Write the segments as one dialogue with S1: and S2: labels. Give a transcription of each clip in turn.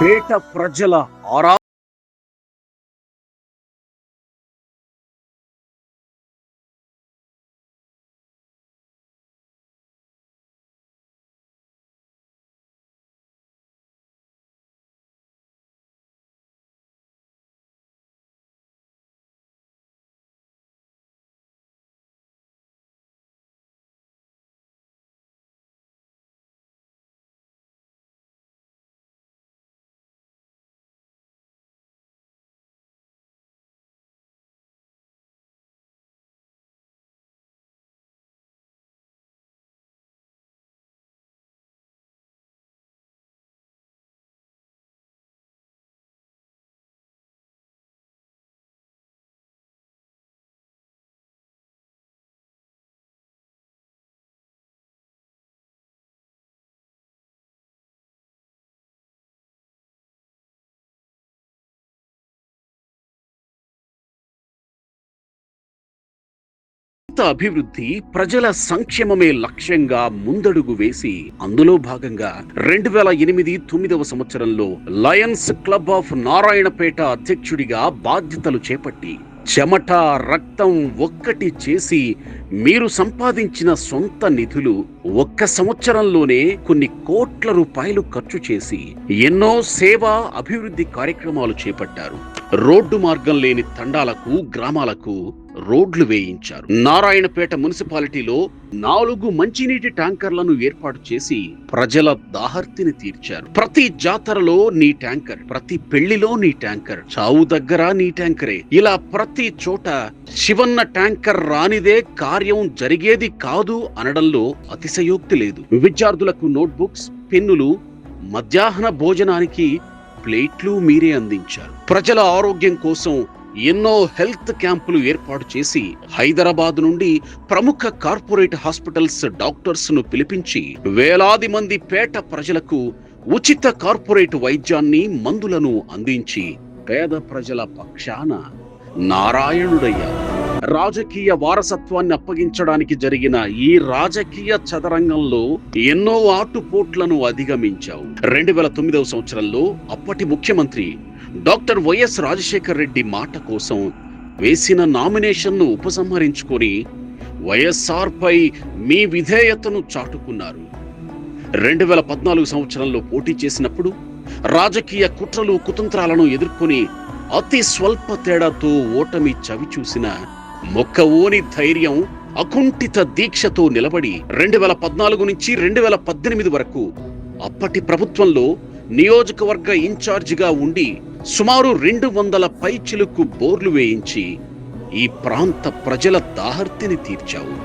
S1: పేట ప్రజల ఆరా ప్రాంత అభివృద్ధి ప్రజల సంక్షేమమే లక్ష్యంగా ముందడుగు వేసి అందులో భాగంగా రెండు వేల ఎనిమిది తొమ్మిదవ సంవత్సరంలో లయన్స్ క్లబ్ ఆఫ్ నారాయణపేట అధ్యక్షుడిగా బాధ్యతలు చేపట్టి చెమట రక్తం ఒక్కటి చేసి మీరు సంపాదించిన సొంత నిధులు ఒక్క సంవత్సరంలోనే కొన్ని కోట్ల రూపాయలు ఖర్చు చేసి ఎన్నో సేవా అభివృద్ధి కార్యక్రమాలు చేపట్టారు. రోడ్డు మార్గం లేని తండాలకు గ్రామాలకు రోడ్లు వేయించారు. నారాయణపేట మున్సిపాలిటీలో నాలుగు మంచినీటి ట్యాంకర్లను ఏర్పాటు చేసి ప్రజల దాహర్తిని తీర్చారు. ప్రతి జాతరలో నీ ట్యాంకర్ ప్రతి పెళ్ళిలో నీ ట్యాంకర్ చావు దగ్గర నీ ట్యాంకరే. ఇలా ప్రతి చోట శివన్న ట్యాంకర్ రానిదే కార్యం జరిగేది కాదు అనడంలో అతిశయోక్తి లేదు. విద్యార్థులకు నోట్బుక్స్ పెన్నులు మధ్యాహ్న భోజనానికి ప్లేట్లు మీరే అందించారు. ప్రజల ఆరోగ్యం కోసం ఎన్నో హెల్త్ క్యాంపులు ఏర్పాటు చేసి హైదరాబాద్ నుండి ప్రముఖ కార్పొరేట్ హాస్పిటల్స్ డాక్టర్స్ను పిలిపించి వేలాది మంది పేట ప్రజలకు ఉచిత కార్పొరేట్ వైద్యాన్ని మందులను అందించి పేద ప్రజల పక్షాన నారాయణుడయ్యారు. రాజకీయ వారసత్వాన్ని అప్పగించడానికి జరిగిన ఈ రాజకీయ చదరంగంలో ఎన్నో ఆటుపోట్లను అధిగమించావు. రెండు వేల తొమ్మిదవ సంవత్సరంలో అప్పటి ముఖ్యమంత్రి డాక్టర్ వైఎస్ రాజశేఖర్ రెడ్డి మాట కోసం వేసిన నామినేషన్ను ఉపసంహరించుకొని వైఎస్ఆర్ పై మీ విధేయతను చాటుకున్నారు. రెండు వేల పద్నాలుగు సంవత్సరంలో పోటీ చేసినప్పుడు రాజకీయ కుట్రలు కుతంత్రాలను ఎదుర్కొని అతి స్వల్ప తేడాతో ఓటమి చవి చూసిన మొక్కవోని ధైర్యం అకుంఠిత దీక్షతో నిలబడి రెండు వేల పద్నాలుగు నుంచి రెండు వేల పద్దెనిమిది వరకు అప్పటి ప్రభుత్వంలో నియోజకవర్గ ఇన్ఛార్జిగా ఉండి సుమారు రెండు వందల పైచిలుకు బోర్లు వేయించి ఈ ప్రాంత ప్రజల దాహర్తిని తీర్చావు.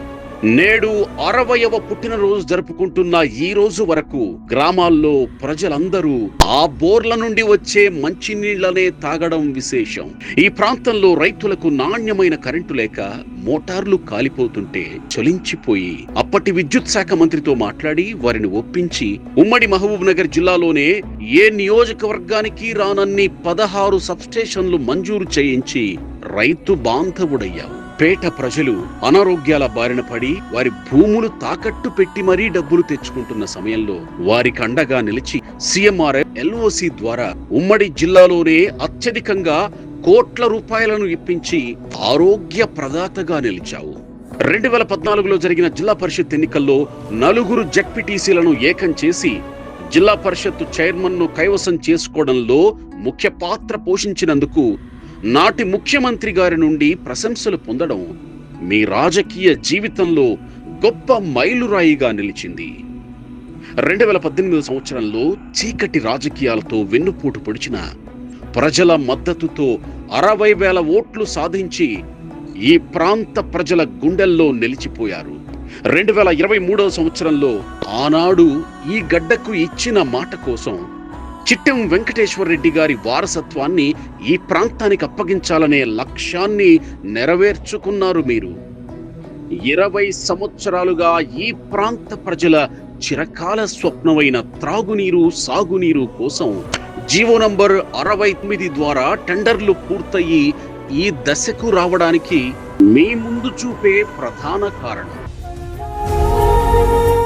S1: నేడు అరవయవ పుట్టినరోజు జరుపుకుంటున్న ఈ రోజు వరకు గ్రామాల్లో ప్రజలందరూ ఆ బోర్ల నుండి వచ్చే మంచినీళ్ళనే తాగడం విశేషం. ఈ ప్రాంతంలో రైతులకు నాణ్యమైన కరెంటు లేక మోటార్లు కాలిపోతుంటే చలించిపోయి అప్పటి విద్యుత్ శాఖ మంత్రితో మాట్లాడి వారిని ఒప్పించి ఉమ్మడి మహబూబ్ నగర్ జిల్లాలోనే ఏ నియోజకవర్గానికి రానన్ని పదహారు సబ్స్టేషన్లు మంజూరు చేయించి రైతు బాంధవుడయ్యావు. పేట ప్రజలు అనారోగ్యాల బారిన పడి వారి భూములు తాకట్టు పెట్టి మరీ డబ్బులు తెచ్చుకుంటున్న సమయంలో వారికి అండగా నిలిచి సీఎంఆర్ఎఫ్ ఎల్ఓసి ద్వారా ఉమ్మడి జిల్లాలోనే అత్యధికంగా కోట్ల రూపాయలను ఇప్పించి ఆరోగ్య ప్రదాతగా నిలిచావు. రెండు వేల పద్నాలుగులో జరిగిన జిల్లా పరిషత్ ఎన్నికల్లో నలుగురు జెడ్పీటీసీలను ఏకం చేసి జిల్లా పరిషత్ చైర్మన్ను కైవసం చేసుకోవడంలో ముఖ్య పాత్ర పోషించినందుకు నాటి ముఖ్యమంత్రి గారి నుండి ప్రశంసలు పొందడం మీ రాజకీయ జీవితంలో గొప్ప మైలురాయిగా నిలిచింది. రెండు వేల పద్దెనిమిది సంవత్సరంలో చీకటి రాజకీయాలతో వెన్నుపోటు పొడిచిన ప్రజల మద్దతుతో అరవై వేల ఓట్లు సాధించి ఈ ప్రాంత ప్రజల గుండెల్లో నిలిచిపోయారు. రెండు వేల ఇరవై మూడవ సంవత్సరంలో ఆనాడు ఈ గడ్డకు ఇచ్చిన మాట కోసం చిట్టెం వెంకటేశ్వర రెడ్డి గారి వారసత్వాన్ని ఈ ప్రాంతానికి అప్పగించాలనే లక్ష్యాన్ని నెరవేర్చుకున్నారు మీరు. ఇరవై సంవత్సరాలుగా ఈ ప్రాంత ప్రజల చిరకాల స్వప్నమైన త్రాగునీరు సాగునీరు కోసం జీవో నంబర్ అరవై తొమ్మిది ద్వారా టెండర్లు పూర్తయి ఈ దశకు రావడానికి మీ ముందు చూపే ప్రధాన కారణం.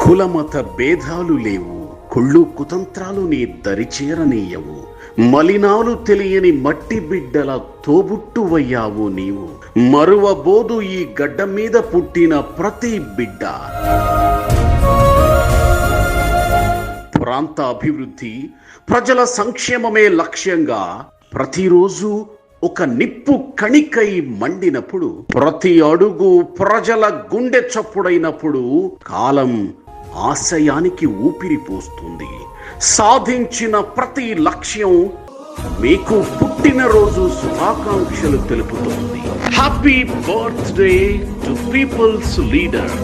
S1: కులమత భేదాలు లేవు. కుళ్ళు కుతంత్రాలు నీ దరిచేరనీయవు మలినాలు తెలియని మట్టి బిడ్డల తోబుట్టువయ్యావు నీవు. మరువబోదు ఈ గడ్డ మీద పుట్టిన ప్రతి బిడ్డ. ప్రాంత అభివృద్ధి ప్రజల సంక్షేమమే లక్ష్యంగా ప్రతిరోజు ఒక నిప్పు కణికై మండినప్పుడు ప్రతి అడుగు ప్రజల గుండె చప్పుడైనప్పుడు కాలం ఆశయానికి ఊపిరి పోస్తుంది. సాధించిన ప్రతి లక్ష్యం మీకు పుట్టినరోజు శుభాకాంక్షలు తెలుపుతోంది. Happy birthday to people's leader